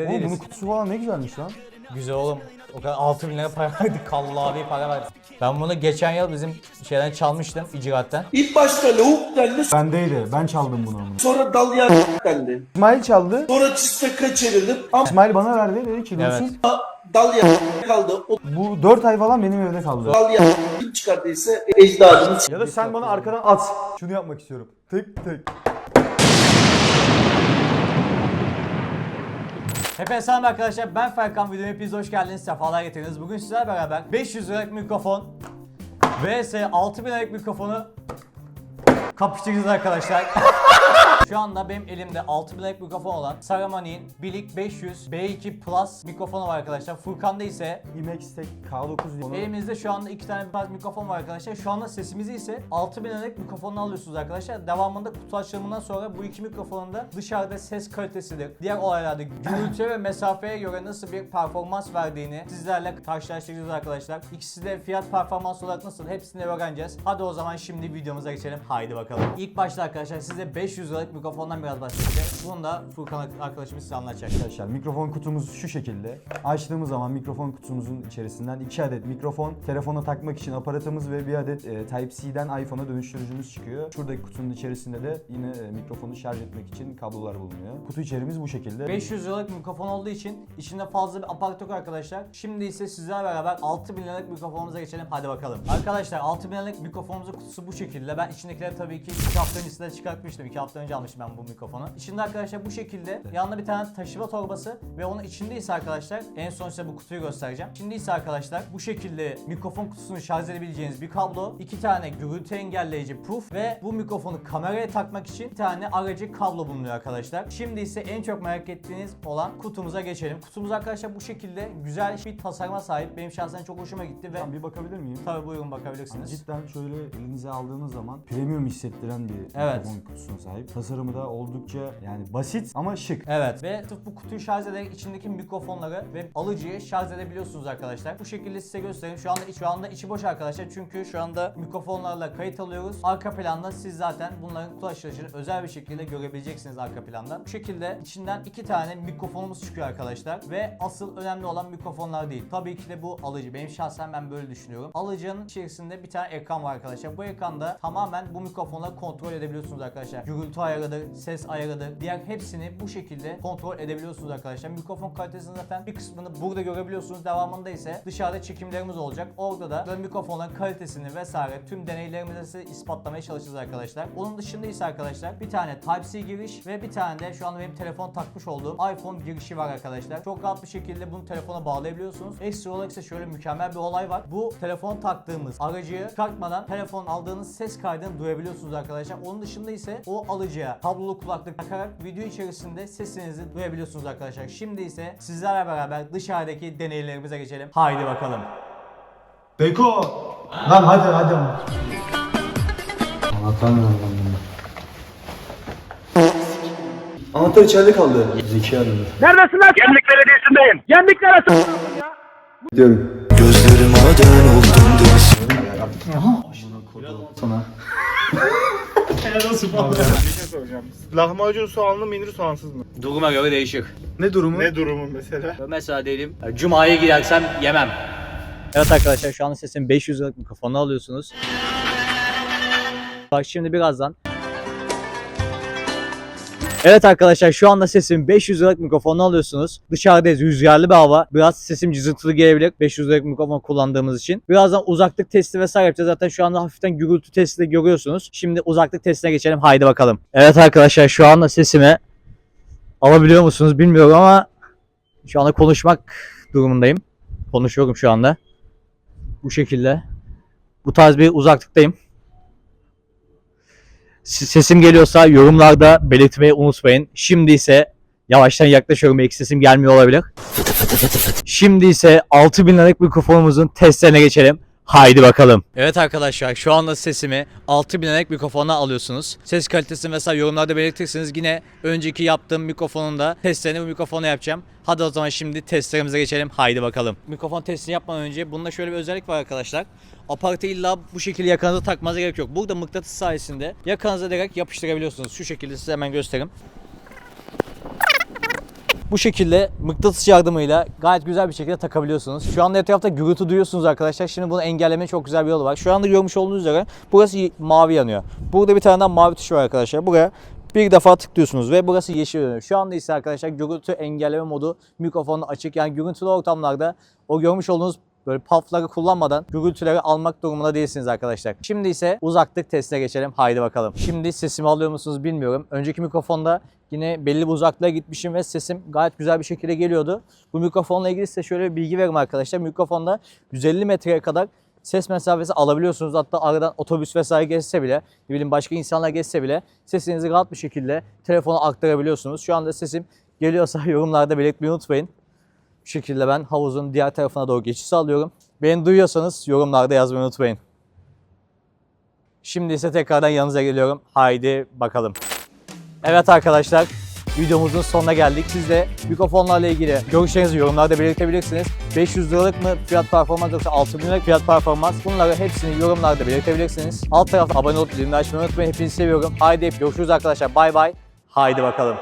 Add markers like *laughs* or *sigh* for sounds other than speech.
Oğlum bunun kutusu falan ne güzelmiş lan. Güzel oğlum. O kadar 6 bin lira para *laughs* verdik. Kallı abi para verdik. Ben bunu geçen yıl bizim şeyden çalmıştım icraatten. İlk başta lavuk dendi, Bendeydi. Ben çaldım bunu sonra dalyan dendi. İsmail çaldı. Sonra çistaka çevirdim ama İsmail bana verdi dedi kilosuz. Evet. dalyan kaldı. O Bu 4 ay falan benim evde kaldı. dalyan kim çıkardıysa ecdadımız Ya da sen bana arkadan at. Şunu yapmak istiyorum. Tık tık. Hepinize selam arkadaşlar. Ben Ferkan. Videoma hepiniz hoş geldiniz. Sefalar getirdiniz. Bugün sizlerle beraber 500 liralık mikrofon vs 6000 liralık mikrofonu kapıştıracağız arkadaşlar. *laughs* Şu anda benim elimde 6000 liralık mikrofon olan Saramani'nin Bilik 500 B2 Plus mikrofonu var arkadaşlar. Furkan'da ise IMAX Tek K9 diye. Elimizde şu anda iki tane bir mikrofon var arkadaşlar. Şu anda sesimizi ise 6000 liralık mikrofonla alıyorsunuz arkadaşlar. Devamında kutu açılımından sonra bu iki mikrofonun da dışarıda ses kalitesidir. Diğer olaylarda gürültüye ve mesafeye göre nasıl bir performans verdiğini sizlerle karşılaştıracağız arkadaşlar. İkisi de fiyat performans olarak nasıl hepsini öğreneceğiz. Hadi o zaman şimdi videomuza geçelim. Haydi bakalım. İlk başta arkadaşlar size 500 liralık mikrofondan biraz bahsedeceğim. Bunu da Furkan arkadaşımız size anlatacak. Arkadaşlar mikrofon kutumuz şu şekilde. Açtığımız zaman mikrofon kutumuzun içerisinden 2 adet mikrofon, telefona takmak için aparatımız ve bir adet e, Type-C'den iPhone'a dönüştürücümüz çıkıyor. Şuradaki kutunun içerisinde de yine e, mikrofonu şarj etmek için kablolar bulunuyor. Kutu içeriğimiz bu şekilde. 500 liralık mikrofon olduğu için içinde fazla bir aparat yok arkadaşlar. Şimdi ise sizlerle beraber 6000 liralık mikrofonumuza geçelim. Hadi bakalım. Arkadaşlar 6000 liralık mikrofonumuzun kutusu bu şekilde. Ben içindekileri tabii ki 2 hafta öncesinde çıkartmıştım. 2 hafta önce almıştım ben bu mikrofonu. İçinde arkadaşlar bu şekilde yanında bir tane taşıma torbası ve onun içinde ise arkadaşlar en son size bu kutuyu göstereceğim. Şimdi ise arkadaşlar bu şekilde mikrofon kutusunu şarj edebileceğiniz bir kablo, iki tane gürültü engelleyici puf ve bu mikrofonu kameraya takmak için bir tane aracı kablo bulunuyor arkadaşlar. Şimdi ise en çok merak ettiğiniz olan kutumuza geçelim. Kutumuz arkadaşlar bu şekilde güzel bir tasarıma sahip. Benim şahsen çok hoşuma gitti ve Ben bir bakabilir miyim? tabi buyurun bakabilirsiniz. Cidden şöyle elinize aldığınız zaman premium hissettiren bir Evet. mikrofon kutusuna sahip. Tasarımı da oldukça yani basit ama şık. Evet ve sırf bu kutuyu şarj ederek içindeki mikrofonları ve alıcıyı şarj edebiliyorsunuz arkadaşlar. Bu şekilde size göstereyim. Şu anda şu anda içi boş arkadaşlar çünkü şu anda mikrofonlarla kayıt alıyoruz. Arka planda siz zaten bunların kutu açılışını özel bir şekilde görebileceksiniz arka planda. Bu şekilde içinden iki tane mikrofonumuz çıkıyor arkadaşlar ve asıl önemli olan mikrofonlar değil. Tabii ki de bu alıcı. Benim şahsen ben böyle düşünüyorum. Alıcının içerisinde bir tane ekran var arkadaşlar. Bu ekranda tamamen bu mikrofonları kontrol edebiliyorsunuz arkadaşlar. Gürültü ayarıdır, ses ayarıdır. Diğer hepsini bu şekilde kontrol edebiliyorsunuz arkadaşlar. Mikrofon kalitesini zaten bir kısmını burada görebiliyorsunuz. Devamında ise dışarıda çekimlerimiz olacak. Orada da böyle mikrofonların kalitesini vesaire tüm deneylerimizi size ispatlamaya çalışacağız arkadaşlar. Onun dışında ise arkadaşlar bir tane Type-C giriş ve bir tane de şu anda benim telefon takmış olduğum iPhone girişi var arkadaşlar. Çok rahat bir şekilde bunu telefona bağlayabiliyorsunuz. Ekstra olarak ise şöyle mükemmel bir olay var. Bu telefon taktığımız aracıyı çıkartmadan telefon aldığınız ses kaydını duyabiliyorsunuz arkadaşlar. Onun dışında ise o alıcıya kablolu kulaklık takarak video içerisinde sesinizi duyabiliyorsunuz arkadaşlar. Şimdi ise sizlerle beraber dışarıdaki deneylerimize geçelim. Haydi bakalım. Beko! Lan hadi hadi. Anlatamıyorum ben bunu. Anahtar içeride kaldı. Zeki arıyor. Neredesin lan? Gemlik Belediyesi'ndeyim. Gemlik neresi? Diyorum. Gözlerim aden oldum deniz Sana. Lahmacun soğanlı mı indir soğansız mı? Duruma göre değişir. Ne durumu? Ne durumu mesela? Mesela diyelim Cuma'ya gidersem yemem. Evet arkadaşlar şu anda sesin 500 liralık mikrofonu alıyorsunuz. Bak şimdi birazdan. Evet arkadaşlar şu anda sesim 500 liralık mikrofonu alıyorsunuz. Dışarıdayız rüzgarlı bir hava. Biraz sesim cızırtılı gelebilir 500 liralık mikrofon kullandığımız için. Birazdan uzaklık testi vesaire yapacağız. Zaten şu anda hafiften gürültü testi de görüyorsunuz. Şimdi uzaklık testine geçelim. Haydi bakalım. Evet arkadaşlar şu anda sesimi alabiliyor musunuz bilmiyorum ama şu anda konuşmak durumundayım. Konuşuyorum şu anda. Bu şekilde. Bu tarz bir uzaklıktayım. Sesim geliyorsa yorumlarda belirtmeyi unutmayın. Şimdi ise yavaştan yaklaşıyorum. Belki sesim gelmiyor olabilir. Şimdi ise 6000 liralık mikrofonumuzun testlerine geçelim. Haydi bakalım. Evet arkadaşlar şu anda sesimi 6000 liralık mikrofona alıyorsunuz. Ses kalitesini mesela yorumlarda belirtirseniz yine önceki yaptığım mikrofonun da testlerini bu mikrofona yapacağım. Hadi o zaman şimdi testlerimize geçelim. Haydi bakalım. Mikrofon testini yapmadan önce bunda şöyle bir özellik var arkadaşlar. Aparatı illa bu şekilde yakanıza takmanıza gerek yok. Burada mıknatıs sayesinde yakanıza direkt yapıştırabiliyorsunuz. Şu şekilde size hemen göstereyim. Bu şekilde mıknatıs yardımıyla gayet güzel bir şekilde takabiliyorsunuz. Şu anda etrafta gürültü duyuyorsunuz arkadaşlar. Şimdi bunu engellemenin çok güzel bir yolu var. Şu anda görmüş olduğunuz üzere burası mavi yanıyor. Burada bir tane daha mavi tuş var arkadaşlar. Buraya bir defa tıklıyorsunuz ve burası yeşil yanıyor. Şu anda ise arkadaşlar gürültü engelleme modu mikrofonu açık. Yani gürültülü ortamlarda o görmüş olduğunuz böyle puffları kullanmadan gürültüleri almak durumunda değilsiniz arkadaşlar. Şimdi ise uzaklık testine geçelim. Haydi bakalım. Şimdi sesimi alıyor musunuz bilmiyorum. Önceki mikrofonda yine belli bir uzaklığa gitmişim ve sesim gayet güzel bir şekilde geliyordu. Bu mikrofonla ilgili size şöyle bir bilgi vereyim arkadaşlar. Mikrofonda 150 metreye kadar ses mesafesi alabiliyorsunuz. Hatta aradan otobüs vesaire geçse bile, ne bileyim başka insanlar geçse bile sesinizi rahat bir şekilde telefona aktarabiliyorsunuz. Şu anda sesim geliyorsa *laughs* yorumlarda belirtmeyi unutmayın. Bu şekilde ben havuzun diğer tarafına doğru geçiş sağlıyorum. Beni duyuyorsanız yorumlarda yazmayı unutmayın. Şimdi ise tekrardan yanınıza geliyorum. Haydi bakalım. Evet arkadaşlar videomuzun sonuna geldik. Siz de mikrofonlarla ilgili görüşlerinizi yorumlarda belirtebilirsiniz. 500 liralık mı fiyat performans yoksa 6000 liralık fiyat performans bunları hepsini yorumlarda belirtebilirsiniz. Alt tarafta abone olup zilini açmayı unutmayın. Hepinizi seviyorum. Haydi görüşürüz arkadaşlar. Bay bay. Haydi bakalım.